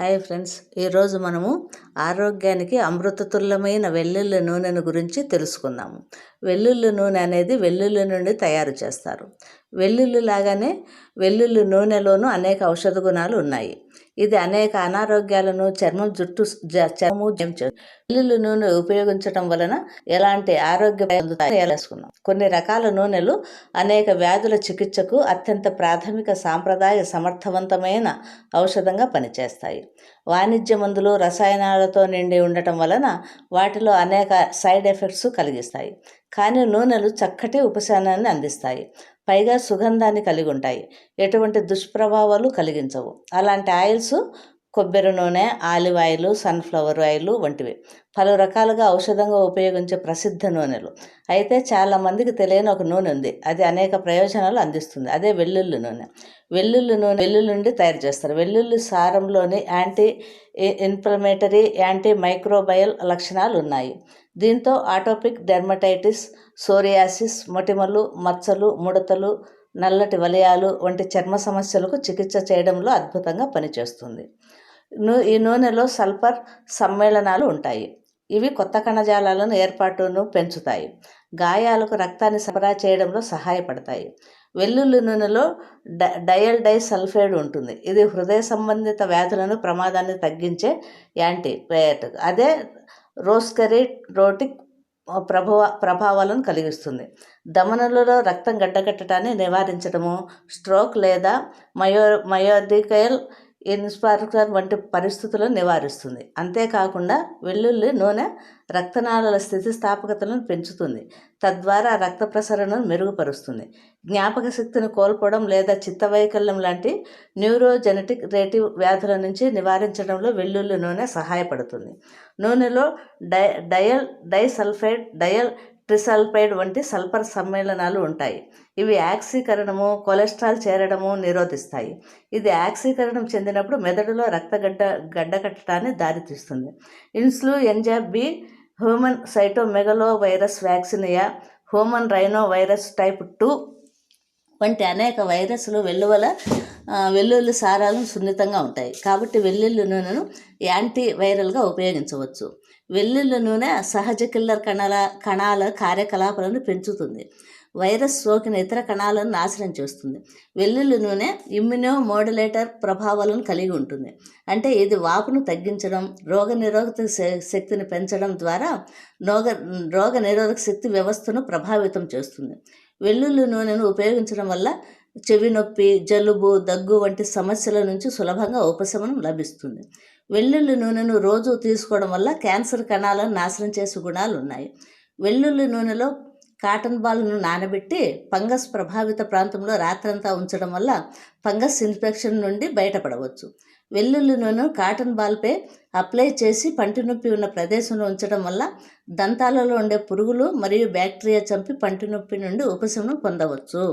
Hi friends ఈరోజు మనము ఆరోగ్యానికి అమృతతుల్యమైన వెల్లుల్లి నూనెను గురించి తెలుసుకుందాము. వెల్లుల్లి నూనె అనేది వెల్లుల్లి నుండి తయారు చేస్తారు. వెల్లుల్లి లాగానే వెల్లుల్లి నూనెలోనూ అనేక ఔషధ గుణాలు ఉన్నాయి. ఇది అనేక అనారోగ్యాలను చర్మం జుట్టు జ- చర్మము జం నూనె ఉపయోగించడం వలన ఎలాంటి ఆరోగ్య వేసుకున్నాం కొన్ని రకాల నూనెలు అనేక వ్యాధుల చికిత్సకు అత్యంత ప్రాథమిక సాంప్రదాయ సమర్థవంతమైన ఔషధంగా పనిచేస్తాయి. వాణిజ్య మందులు రసాయనాలతో నిండి ఉండటం వలన వాటిలో అనేక సైడ్ ఎఫెక్ట్స్ కలిగిస్తాయి. కానీ నూనెలు చక్కటి ఉపశమనాన్ని అందిస్తాయి. పైగా సుగంధాన్ని కలిగి ఉంటాయి. ఎటువంటి దుష్ప్రభావాలు కలిగించవు. అలాంటి ఆయిల్స్ కొబ్బరి నూనె ఆలివ్ ఆయిల్ సన్ఫ్లవర్ ఆయిల్ వంటివి. పలు రకాలుగా ఔషధంగా ఉపయోగించే ప్రసిద్ధ నూనెలు. అయితే చాలామందికి తెలియని ఒక నూనె ఉంది. అది అనేక ప్రయోజనాలు అందిస్తుంది. అదే వెల్లుల్లి నూనె. వెల్లుల్లి నూనె వెల్లుల్లి నుండి తయారు చేస్తారు. వెల్లుల్లి సారంలోని యాంటీ ఇన్ఫ్లమేటరీ యాంటీ మైక్రోబయల్ లక్షణాలు ఉన్నాయి. దీంతో ఆటోపిక్ డెర్మటైటిస్ సోరియాసిస్ మొటిమలు మచ్చలు ముడతలు నల్లటి వలయాలు వంటి చర్మ సమస్యలకు చికిత్స చేయడంలో అద్భుతంగా పనిచేస్తుంది. నూ ఈ నూనెలో సల్ఫర్ సమ్మేళనాలు ఉంటాయి. ఇవి కొత్త కణజాలాలను ఏర్పాటును పెంచుతాయి. గాయాలకు రక్తాన్ని సరఫరా చేయడంలో సహాయపడతాయి. వెల్లుల్లి నూనెలో డ డయల్ డై సల్ఫైడ్ ఉంటుంది. ఇది హృదయ సంబంధిత వ్యాధులను ప్రమాదాన్ని తగ్గించే యాంటీ అదే రోస్కరీ రోటిక్ ప్రభావ ప్రభావాలను కలిగిస్తుంది. దమనలలో రక్తం గడ్డకట్టడాన్ని నివారించడము స్ట్రోక్ లేదా మయో మయోడికల్ ఇన్స్పార్కర్ వంటి పరిస్థితులను నివారిస్తుంది. అంతేకాకుండా వెల్లుల్లి నూనె రక్తనాళాల స్థితిస్థాపకతలను పెంచుతుంది. తద్వారా రక్త ప్రసరణను మెరుగుపరుస్తుంది. జ్ఞాపక శక్తిని కోల్పోవడం లేదా చిత్తవైకల్యం లాంటి న్యూరోజెనెటిక్ రేటివ్ వ్యాధుల నుంచి నివారించడంలో వెల్లుల్లి నూనె సహాయపడుతుంది. నూనెలో di diallyl disulphide diallyl trisulphide వంటి సల్ఫర్ సమ్మేళనాలు ఉంటాయి. ఇవి యాక్సీకరణము కొలెస్ట్రాల్ చేరడము నిరోధిస్తాయి. ఇది యాక్సీకరణం చెందినప్పుడు మెదడులో రక్తగడ్డ గడ్డకట్టడాన్ని దారితీస్తుంది. ఇన్సులు ఎంజాబ్ B human cytomegalo virus vaccinia human rhino virus type two వంటి అనేక వైరస్లు వెల్లువల వెల్లుల్లి సారాలు సున్నితంగా ఉంటాయి. కాబట్టి వెల్లుల్లి నూనెను యాంటీ వైరల్గా ఉపయోగించవచ్చు. వెల్లుల్లి నూనె సహజ కిల్లర్ కణాల కణాల కార్యకలాపాలను పెంచుతుంది. వైరస్ సోకిన ఇతర కణాలను నాశనం చేస్తుంది. వెల్లుల్లి నూనె ఇమ్యునో మోడ్యులేటర్ ప్రభావాలను కలిగి ఉంటుంది. అంటే ఇది వాపును తగ్గించడం రోగ నిరోధక శ- శక్తిని పెంచడం ద్వారా రోగ రోగ నిరోధక శక్తి వ్యవస్థను ప్రభావితం చేస్తుంది. వెల్లుల్లి నూనెను ఉపయోగించడం వల్ల చెవి నొప్పి జలుబు దగ్గు వంటి సమస్యల నుంచి సులభంగా ఉపశమనం లభిస్తుంది. వెల్లుల్లి నూనెను రోజు తీసుకోవడం వల్ల క్యాన్సర్ కణాలను నాశనం చేసే గుణాలు ఉన్నాయి. వెల్లుల్లి నూనెలో కాటన్ బాల్ను నానబెట్టి ఫంగస్ ప్రభావిత ప్రాంతంలో రాత్రంతా ఉంచడం వల్ల ఫంగస్ ఇన్ఫెక్షన్ నుండి బయటపడవచ్చు. వెల్లుల్లి నూనె కాటన్ బాల్పై అప్లై చేసి పంటి నొప్పి ఉన్న ప్రదేశంలో ఉంచడం వల్ల దంతాలలో ఉండే పురుగులు మరియు బ్యాక్టీరియా చంపి పంటి నొప్పి నుండి ఉపశమనం పొందవచ్చు.